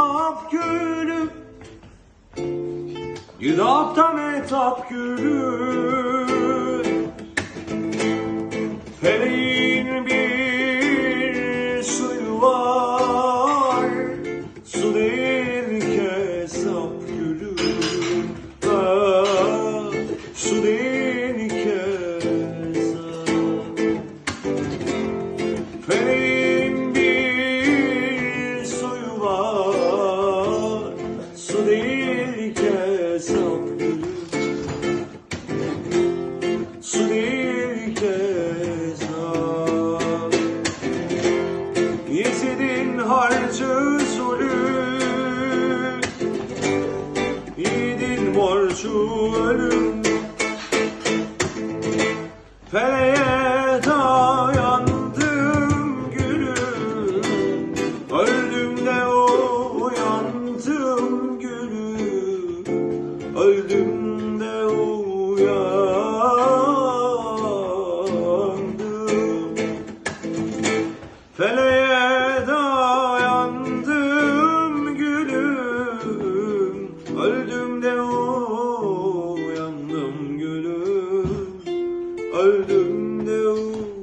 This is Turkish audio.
Etap gülü. Gidaptan etap gülü. Feleğin bir suyu var. Su değil kesap gülü. Ah, Su değil kesap. Feleğin dostu değil kesap Su değil kesap Yezidin harcı usulü Yiğidin Öldüm de uyandım. Feleğe dayandım gülüm. Öldüm de uyandım gülüm. Öldüm de uyandım